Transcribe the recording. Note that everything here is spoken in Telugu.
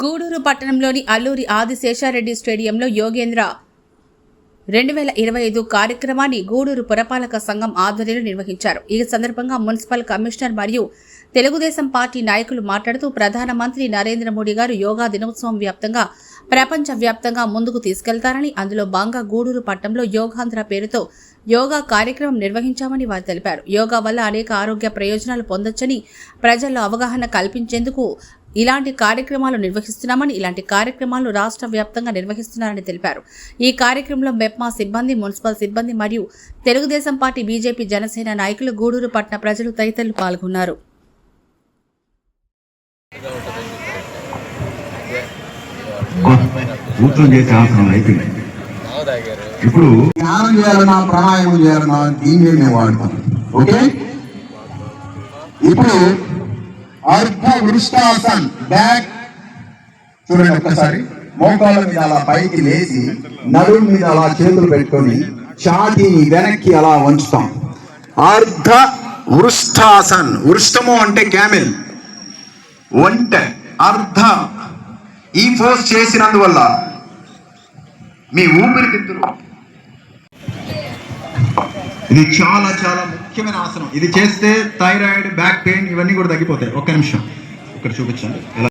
గూడూరు పట్టణంలోని అల్లూరి ఆదిశేషారెడ్డి స్టేడియంలో యోగేంద్ర రెండు వేల ఇరవై ఐదు కార్యక్రమాన్ని గూడూరు పురపాలక సంఘం ఆధ్వర్యంలో నిర్వహించారు. ఈ సందర్భంగా మున్సిపల్ కమిషనర్ మరియు తెలుగుదేశం పార్టీ నాయకులు మాట్లాడుతూ ప్రధానమంత్రి నరేంద్ర మోడీ గారు యోగా దినోత్సవం వ్యాప్తంగా ప్రపంచ వ్యాప్తంగా ముందుకు తీసుకెళ్తారని అందులో భాగంగా గూడూరు పట్టణంలో యోగాంధ్ర పేరుతో యోగా కార్యక్రమం నిర్వహించామని వారు తెలిపారు. యోగా వల్ల అనేక ఆరోగ్య ప్రయోజనాలు పొందొచ్చని ప్రజల్లో అవగాహన కల్పించేందుకు ఇలాంటి కార్యక్రమాలు నిర్వహిస్తున్నామని ఇలాంటి కార్యక్రమాలు రాష్ట్ర వ్యాప్తంగా నిర్వహిస్తున్నారని తెలిపారు. ఈ కార్యక్రమంలో మెప్మా సిబ్బంది మున్సిపల్ సిబ్బంది మరియు తెలుగుదేశం పార్టీ బీజేపీ జనసేన నాయకులు గూడూరు పట్టణ ప్రజలు తదితరులు పాల్గొన్నారు. ఇప్పుడు ధ్యానం చేయాలన్నా ప్రాణాయామం చేయాలన్నా దీన్ని మేము వాడతాం ఓకే? ఇప్పుడు అర్ధ వృష్టాసన్ బ్యాక్. చూడండి ఒక్కసారి. మోకాళ్ళ మీద అలా పైకి లేచి నడుము మీద అలా చేతులు పెట్టుకొని ఛాతీని వెనక్కి అలా వంచుతాం. అర్ధ వృష్టాసన్. వృష్టము అంటే క్యామెల్. వంట. అర్ధ ఈ పోజ్ చేసినందువల్ల మీ ఊపిరితిత్తులు. ఇది చాలా చాలా ముఖ్యమైన ఆసనం. ఇది చేస్తే థైరాయిడ్ బ్యాక్ పెయిన్ ఇవన్నీ కూడా తగ్గిపోతాయి. ఒక్క నిమిషం. ఇక్కడ చూపించండి. ఎలా